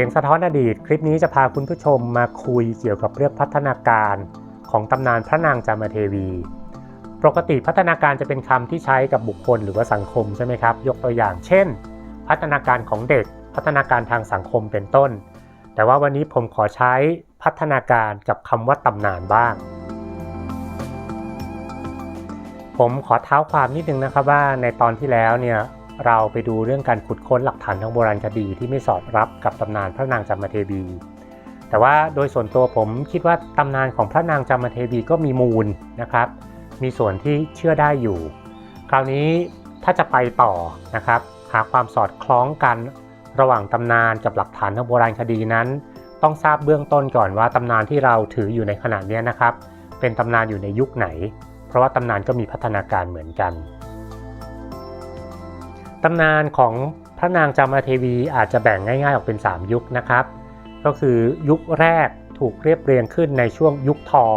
สียงสะท้อนอดีต คลิปนี้จะพาคุณผู้ชมมาคุยเกี่ยวกับเรื่องพัฒนาการของตำนานพระนางจามเทวี ปกติพัฒนาการจะเป็นคำที่ใช้กับบุคคลหรือว่าสังคมใช่ไหมครับ ยกตัวอย่าง เช่น พัฒนาการของเด็ก พัฒนาการทางสังคมเป็นต้น แต่ว่าวันนี้ผมขอใช้พัฒนาการกับคำว่าตำนานบ้าง ผมขอเท้าความนิดนึงนะครับว่าในตอนที่แล้วเนี่ย เราไปดูเรื่องการขุดค้นหลักฐานทางโบราณคดีที่ไม่สอดรับกับตำนานพระนางจามเทวี แต่ว่าโดยส่วนตัวผมคิดว่าตำนานของพระนางจามเทวีก็มีมูลนะครับ มีส่วนที่เชื่อได้อยู่ คราวนี้ถ้าจะไปต่อนะครับ หาความสอดคล้องกันระหว่างตำนานกับหลักฐานทางโบราณคดีนั้น ต้องทราบเบื้องต้นก่อนว่าตำนานที่เราถืออยู่ในขณะนี้นะครับ เป็นตำนานอยู่ในยุคไหน เพราะว่าตำนานก็มีพัฒนาการเหมือนกัน ตำนานของพระนางจามเทวีอาจจะแบ่งง่ายๆออกเป็น 3 ยุคนะครับ ก็คือยุคแรกถูกเรียบเรียงขึ้นในช่วงยุคทอง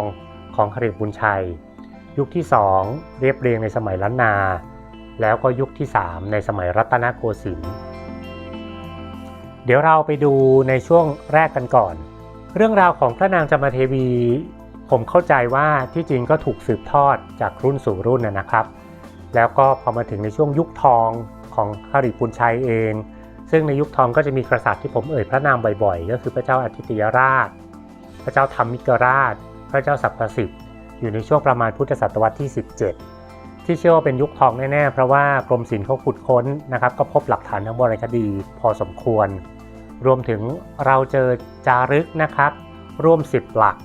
ของคริบุญชัย ยุคที่ 2 เรียบเรียงในสมัยล้านนา แล้วก็ยุคที่ 3 ในสมัยรัตนโกสินทร์เดี๋ยวเราไปดูในช่วงแรกกันก่อน เรื่องราวของพระนางจามเทวี ผมเข้าใจว่าที่จริงก็ถูกสืบทอดจากรุ่นสู่รุ่นนะครับ แล้วก็พอมาถึงในช่วงยุคทอง ของฮริปุญชัยเอง ซึ่งในยุคทองก็จะมีกษัตริย์ที่ผมเอ่ยพระนามบ่อยๆ ก็คือพระเจ้าอาทิตยราช พระเจ้าธรรมิกราช พระเจ้าสัพพสิทธิ์อยู่ในช่วงประมาณพุทธศตวรรษที่ 17 ที่เชื่อว่าเป็นยุคทองแน่ๆ เพราะว่ากรมศิลป์เขาขุดค้นนะครับก็พบหลักฐานทางโบราณคดีพอสมควร รวมถึงเราเจอจารึกนะครับร่วม 10 หลัก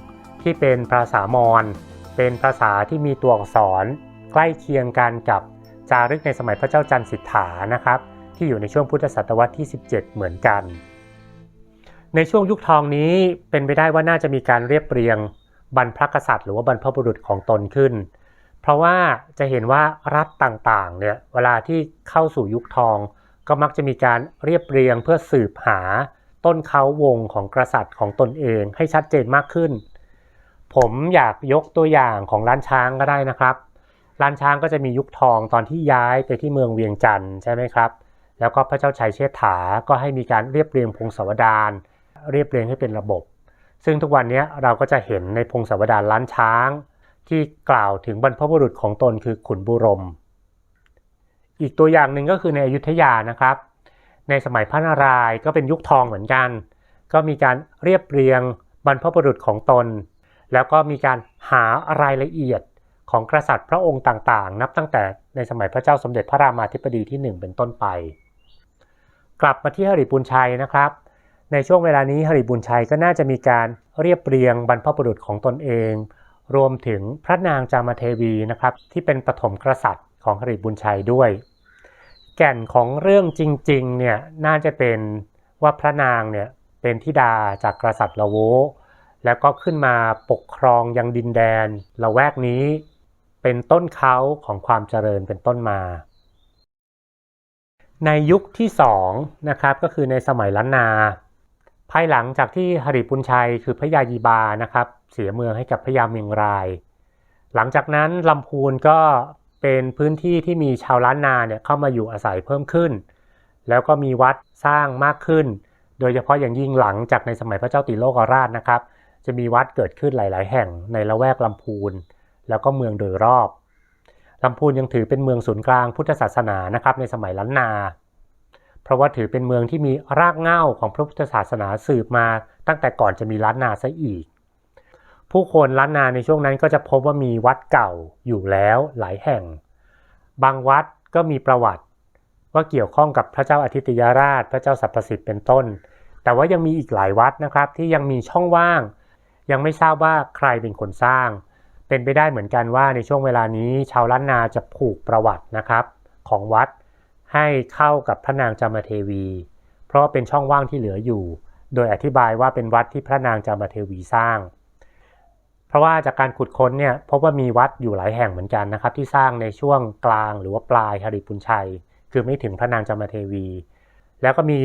ที่เป็นภาษามอญเป็นภาษาที่มีตัวอักษรใกล้เคียงกันกับ จารึกในสมัยพระเจ้าจันทร์สิทธานะครับ ที่อยู่ในช่วงพุทธศตวรรษที่ 17 เหมือนกัน ในช่วงยุคทองนี้เป็นไปได้ว่าน่าจะมีการเรียบเรียงบรรพกษัตริย์ หรือว่าบรรพบุรุษของตนขึ้น เพราะว่าจะเห็นว่ารัฐต่างๆเนี่ยเวลาที่เข้าสู่ยุคทอง ก็มักจะมีการเรียบเรียงเพื่อสืบหาต้นเขาวงของกษัตริย์ของตนเองให้ชัดเจนมากขึ้น ผมอยากยกตัวอย่างของล้านช้างก็ได้นะครับ ล้านช้างก็จะมียุคทองตอนที่ย้ายไปที่เมืองเวียงจันทร์ใช่ไหมครับ แล้วก็พระเจ้าชัยเชษฐา ก็ให้มีการเรียบเรียงพงศาวดารเรียบเรียงให้เป็นระบบ ซึ่งทุกวันนี้เราก็จะเห็นในพงศาวดารล้านช้าง ที่กล่าวถึงบรรพบุรุษของตนคือขุนบุรม อีกตัวอย่างหนึ่งก็คือในอยุธยานะครับ ในสมัยพระนารายณ์ก็เป็นยุคทองเหมือนกัน ก็มีการเรียบเรียงบรรพบุรุษของตน แล้วก็มีการหารายละเอียด ของกษัตริย์พระองค์ต่างๆ นับตั้งแต่ในสมัยพระเจ้าสมเด็จพระรามาธิบดีที่ 1 เป็นต้นไป กลับมาที่หริบุญชัยนะครับ ในช่วงเวลานี้หริบุญชัยก็น่าจะมีการเรียบเรียงบรรพบุรุษของตนเอง รวมถึงพระนางจามเทวีนะครับที่เป็นปฐมกษัตริย์ของหริบุญชัยด้วย แก่นของเรื่องจริงๆเนี่ยน่าจะเป็นว่าพระนางเนี่ยเป็นธิดาจากกษัตริย์ละโวแล้วก็ขึ้นมาปกครองยังดินแดนละแวกนี้ เป็นต้นเขาของความเจริญเป็นต้นมา ในยุคที่2นะครับก็คือในสมัยล้านนา ภายหลังจากที่หริปุญชัยคือพระยายีบานะครับเสียเมืองให้กับพระยาเมียงราย หลังจากนั้นลำพูนก็เป็นพื้นที่ที่มีชาวล้านนาเนี่ยเข้ามาอยู่อาศัยเพิ่มขึ้น แล้วก็มีวัดสร้างมากขึ้น โดยเฉพาะอย่างยิ่งหลังจากในสมัยพระเจ้าติโลกราชนะครับ จะมีวัดเกิดขึ้นหลาย ๆ แห่งในละแวกลำพูน แล้วก็เมืองโดยรอบลำพูนยังถือเป็นเมืองศูนย์กลางพุทธศาสนานะครับในสมัยล้านนา เพราะว่าถือเป็นเมืองที่มีรากเหง้าของพระพุทธศาสนาสืบมาตั้งแต่ก่อนจะมีล้านนาซะอีก ผู้คนล้านนาในช่วงนั้นก็จะพบว่ามีวัดเก่าอยู่แล้วหลายแห่ง บางวัดก็มีประวัติว่าเกี่ยวข้องกับพระเจ้าอาทิตยราช พระเจ้าสัพพสิทธิ์เป็นต้น แต่ว่ายังมีอีกหลายวัดนะครับที่ยังมีช่องว่าง ยังไม่ทราบว่าใครเป็นคนสร้าง เป็นไปได้เหมือนกันว่าในช่วงเวลานี้ชาวล้านนาจะผูกประวัตินะครับ ของวัดให้เข้ากับพระนางจามเทวี เพราะเป็นช่องว่างที่เหลืออยู่ โดยอธิบายว่าเป็นวัดที่พระนางจามเทวีสร้าง เพราะว่าจากการขุดค้นเนี่ยพบว่ามีวัดอยู่หลายแห่งเหมือนกันนะครับ ที่สร้างในช่วงกลางหรือว่าปลายหริปุญชัย คือไม่ถึงพระนางจามเทวี แล้วก็มี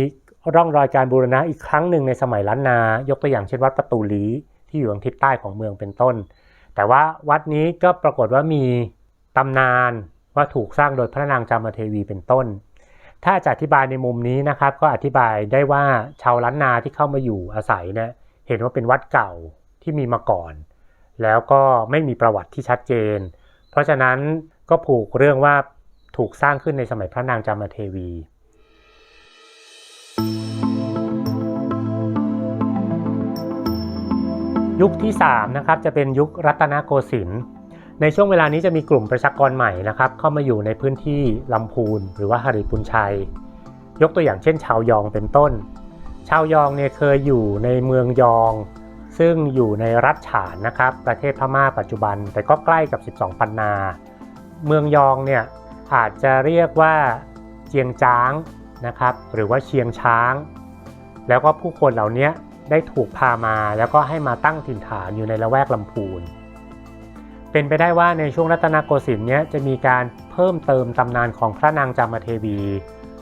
ร่องรอยการบูรณะอีกครั้งหนึ่งในสมัยล้านนา ยกตัวอย่างเช่นวัดประตูลีที่อยู่ทางทิศใต้ของเมืองเป็นต้น แต่ว่าวัดนี้ก็ปรากฏว่ามีตำนานว่าถูกสร้างโดยพระนางจามเทวีเป็นต้น ถ้าจะอธิบายในมุมนี้นะครับ ก็อธิบายได้ว่าชาวล้านนาที่เข้ามาอยู่อาศัยเนี่ยเห็นว่าเป็นวัดเก่าที่มีมาก่อน แล้วก็ไม่มีประวัติที่ชัดเจน เพราะฉะนั้นก็ผูกเรื่องว่าถูกสร้างขึ้นในสมัยพระนางจามเทวี ยุคที่3นะครับจะเป็นยุครัตนโกสินทร์ในช่วงเวลานี้จะมีกลุ่มประชากรใหม่นะครับ เข้ามาอยู่ในพื้นที่ลำพูนหรือว่าหริปุนชัย ยกตัวอย่างเช่น ชาวยองเป็นต้น ชาวยองเนี่ยเคยอยู่ในเมืองยอง ซึ่งอยู่ในรัฐฉานนะครับ ประเทศพม่าปัจจุบัน แต่ก็ใกล้กับ 12 ปันนา เมืองยองเนี่ยอาจจะเรียกว่าเจียงจ้างนะครับ หรือว่าเชียงช้าง แล้วก็ผู้คนเหล่านี้ ได้ถูกพามาแล้วก็ให้มาตั้งถิ่นฐานอยู่ในละแวกลำพูน เป็นไปได้ว่าในช่วงรัตนโกสินทร์เนี้ยจะมีการเพิ่มเติมตำนานของพระนางจามเทวี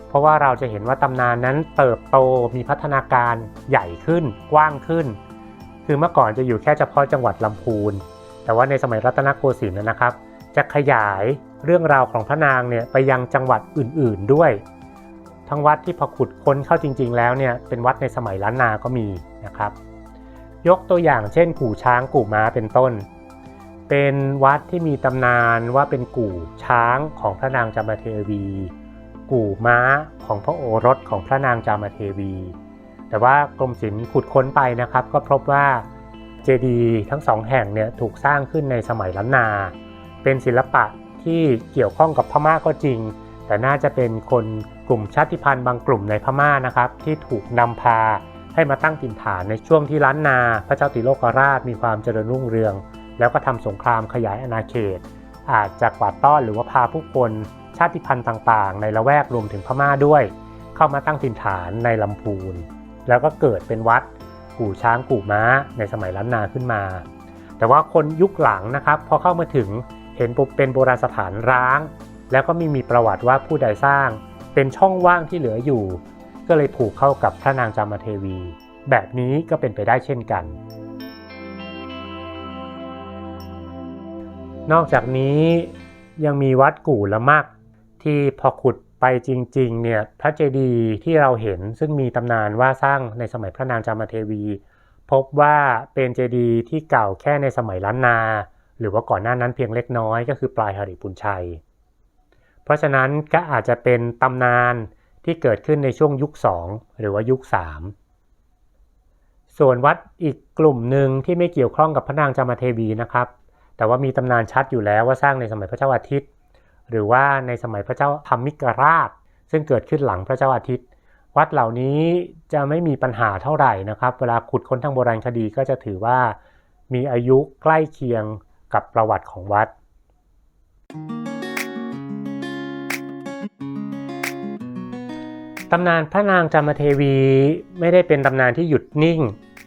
เพราะว่าเราจะเห็นว่าตำนานนั้นเติบโตมีพัฒนาการใหญ่ขึ้นกว้างขึ้น คือเมื่อก่อนจะอยู่แค่เฉพาะจังหวัดลำพูน แต่ว่าในสมัยรัตนโกสินทร์นะครับ จะขยายเรื่องราวของพระนางเนี่ยไปยังจังหวัดอื่น ๆด้วย ทั้งวัดที่พอขุดค้นเข้าจริง ๆ แล้วเนี่ยเป็นวัดในสมัยล้านนาก็มี นะครับ ยกตัวอย่างเช่น กู่ช้างกู่ม้าเป็นต้น เป็นวัดที่มีตำนานว่าเป็นกู่ช้างของพระนางจามเทวี กู่ม้าของพระโอรสของพระนางจามเทวี แต่ว่ากรมศิลป์ขุดค้นไปนะครับ ก็พบว่าเจดีย์ทั้งสองแห่งเนี่ยถูกสร้างขึ้นในสมัยล้านนา เป็นศิลปะที่เกี่ยวข้องกับพม่าก็จริง แต่น่าจะเป็นคนกลุ่มชาติพันธุ์บางกลุ่มในพม่านะครับ ที่ถูกนำพา ให้มาตั้งถิ่นฐานในช่วงที่ล้านนาพระเจ้าติโลกราชมีความเจริญรุ่งเรือง แล้วก็ทำสงครามขยายอาณาเขต อาจจะกวาดต้อนหรือว่าพาผู้คนชาติพันธุ์ต่างๆ ในละแวกรวมถึงพม่าด้วย เข้ามาตั้งถิ่นฐานในลำพูน แล้วก็เกิดเป็นวัดกู่ช้างกู่ม้าในสมัยล้านนาขึ้นมา แต่ว่าคนยุคหลังนะครับพอเข้ามาถึงเห็นเป็นโบราณสถานร้าง แล้วก็ไม่มีประวัติว่าผู้ใดสร้าง เป็นช่องว่างที่เหลืออยู่ ก็เลยผูกเข้ากับพระนางจามเทวี แบบนี้ก็เป็นไปได้เช่นกัน นอกจากนี้ยังมีวัดกู่ละมักที่พอขุดไปจริงๆเนี่ยพระเจดีย์ที่เราเห็นซึ่งมีตำนานว่าสร้างในสมัยพระนางจามเทวี พบว่าเป็นเจดีย์ที่เก่าแค่ในสมัยล้านนา หรือว่าก่อนหน้านั้นเพียงเล็กน้อยก็คือปลายหริปุนชัย เพราะฉะนั้นก็อาจจะเป็นตำนาน ที่เกิดขึ้นในช่วงยุค 2 หรือว่ายุค 3 ส่วนวัดอีกกลุ่มหนึ่งที่ไม่เกี่ยวข้องกับพระนางจามเทวีนะครับ แต่ว่ามีตำนานชัดอยู่แล้วว่าสร้างในสมัยพระเจ้าอาทิตย์ หรือว่าในสมัยพระเจ้าธรรมิกราช ซึ่งเกิดขึ้นหลังพระเจ้าอาทิตย์ วัดเหล่านี้จะไม่มีปัญหาเท่าไหร่นะครับ เวลาขุดค้นทางโบราณคดีก็จะถือว่ามีอายุใกล้เคียงกับประวัติของวัด ตำนานพระนางจามเทวีไม่ได้เป็นตำนานที่หยุดนิ่ง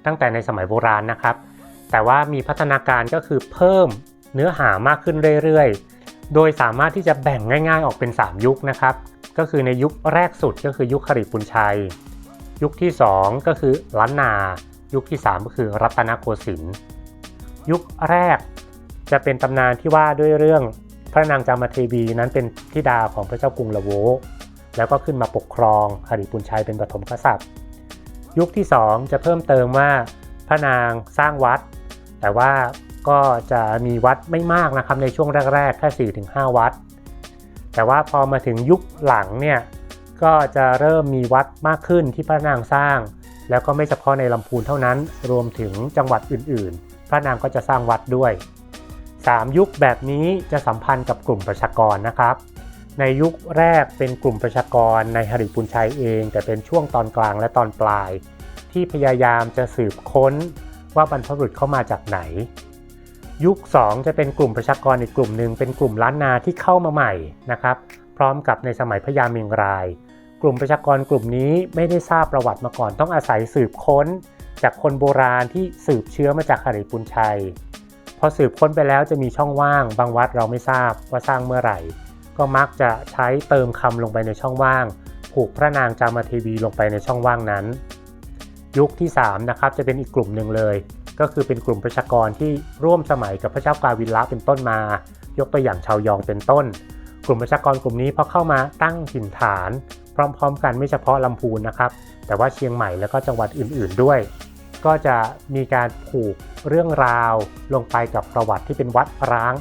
ตั้งแต่ในสมัยโบราณนะครับ แต่ว่ามีพัฒนาการก็คือเพิ่มเนื้อหามากขึ้นเรื่อยๆ โดยสามารถที่จะแบ่งง่ายๆออกเป็น 3 ยุคนะครับ ก็คือในยุคแรกสุดก็คือยุคขริปุนชัย ยุคที่ 2 ก็คือล้านนา ยุคที่ 3 ก็คือรัตนโกสินทร์ยุคแรกจะเป็นตำนานที่ว่าด้วยเรื่องพระนางจามเทวีนั้นเป็นธิดาของพระเจ้ากรุงละโว แล้วก็ขึ้นมาปกครองหริปุนชัยเป็นปฐมกษัตริย์ ยุคที่ 2 จะเพิ่มเติมว่าพระนางสร้างวัด แต่ว่าก็จะมีวัดไม่มากนะครับในช่วงแรกๆแค่4-5 วัด แต่ว่าพอมาถึงยุคหลังเนี่ยก็จะเริ่มมีวัดมากขึ้นที่พระนางสร้าง แล้วก็ไม่เฉพาะในลำพูนเท่านั้น รวมถึงจังหวัดอื่นๆ พระนางก็จะสร้างวัดด้วย 3 ยุคแบบนี้จะสัมพันธ์กับกลุ่มประชากรนะครับ ในยุคแรกเป็นกลุ่มประชากรในหริปุนชัยเอง แต่เป็นช่วงตอนกลางและตอนปลาย ที่พยายามจะสืบค้นว่าบรรพบุรุษเข้ามาจากไหน ยุค 2 จะเป็นกลุ่มประชากรอีกกลุ่มหนึ่งเป็นกลุ่มล้านนาที่เข้ามาใหม่นะครับ พร้อมกับในสมัยพญาเมียงราย กลุ่มประชากรกลุ่มนี้ไม่ได้ทราบประวัติมาก่อนต้องอาศัยสืบค้น จากคนโบราณที่สืบเชื้อมาจากหริปุนชัยพอสืบค้นไปแล้วจะมีช่องว่าง บางวัดเราไม่ทราบว่าสร้างเมื่อไหร่ ก็มักจะใช้เติมคำลงไปในช่องว่าง ผูกพระนางจามเทวีลงไปในช่องว่างนั้น ยุคที่3นะครับจะเป็นอีกกลุ่มหนึ่งเลย ก็คือเป็นกลุ่มประชากรที่ร่วมสมัยกับพระเจ้ากาวินละเป็นต้นมา ยกตัวอย่างชาวยองเป็นต้น กลุ่มประชากรกลุ่มนี้พอเข้ามาตั้งถิ่นฐาน พร้อม ๆ กันไม่เฉพาะลำพูนนะครับ แต่ว่าเชียงใหม่แล้วก็จังหวัดอื่น ๆด้วย ก็จะมีการผูกเรื่องราวลงไปกับประวัติที่เป็นวัดร้าง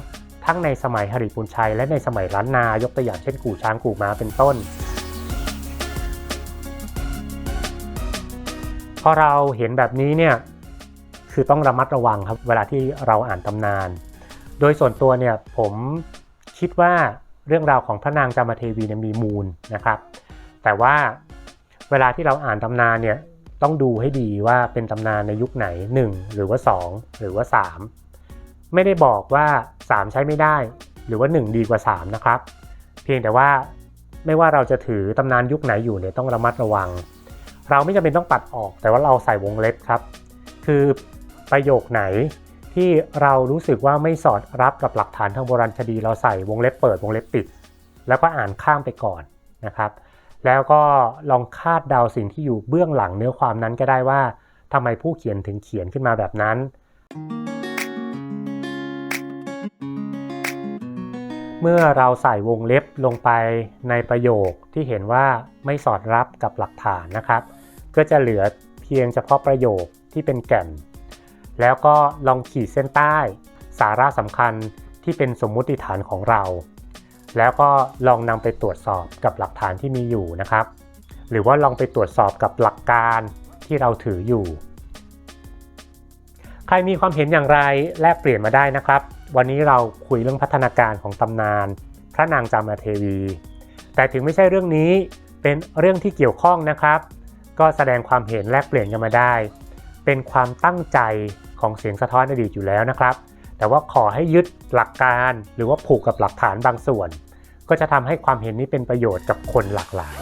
ทั้งในสมัยหริปุญชัย และในสมัยล้านนายกตัวอย่างเช่นกู่ช้างกู่ม้าเป็นต้น พอเราเห็นแบบนี้เนี่ยคือต้องระมัดระวังครับเวลาที่เราอ่านตำนาน โดยส่วนตัวเนี่ยผมคิดว่าเรื่องราวของพระนางจามเทวีเนี่ยมีมูลนะครับ แต่ว่าเวลาที่เราอ่านตำนานเนี่ยต้องดูให้ดีว่าเป็นตำนานในยุคไหน 1 หรือว่า 2 หรือว่า 3 ไม่ได้บอกว่า 3 ใช้ไม่ได้ หรือว่า 1 ดีกว่า 3 นะครับ เพียงแต่ว่าไม่ว่าเราจะถือตำนานยุคไหนอยู่เนี่ยต้องระมัดระวัง เราไม่จำเป็นต้องตัดออก แต่ว่าเราใส่วงเล็บครับ คือประโยคไหนที่เรารู้สึกว่าไม่สอดรับกับหลักฐานทางโบราณคดี เราใส่วงเล็บเปิดวงเล็บปิด แล้วก็อ่านข้ามไปก่อนนะครับ แล้วก็ลองคาดเดาสิ่งที่อยู่เบื้องหลังเนื้อความนั้นก็ได้ว่าทำไมผู้เขียนถึงเขียนขึ้นมาแบบนั้น เมื่อเราใส่วงเล็บลงไปในประโยคที่เห็นว่าไม่สอดรับกับหลักฐานนะครับ ก็จะเหลือเพียงเฉพาะประโยคที่เป็นแก่น แล้วก็ลองขีดเส้นใต้ สาระสำคัญที่เป็นสมมุติฐานของเรา แล้วก็ลองนำไปตรวจสอบกับหลักฐานที่มีอยู่นะครับ หรือว่าลองไปตรวจสอบกับหลักการที่เราถืออยู่ ใครมีความเห็นอย่างไรแลกเปลี่ยนมาได้นะครับ วันนี้เราคุยเรื่องพัฒนาการของตำนาน พระนางจามเทวี แต่ถึงไม่ใช่เรื่องนี้เป็นเรื่องที่เกี่ยวข้องนะครับ ก็แสดงความเห็นแลกเปลี่ยนกันมาได้ เป็นความตั้งใจของเสียงสะท้อนอดีตอยู่แล้วนะครับ แต่ว่าขอให้ยึดหลักการหรือว่าผูกกับหลักฐานบางส่วน ก็จะทำให้ความเห็นนี้เป็นประโยชน์กับคนหลากหลาย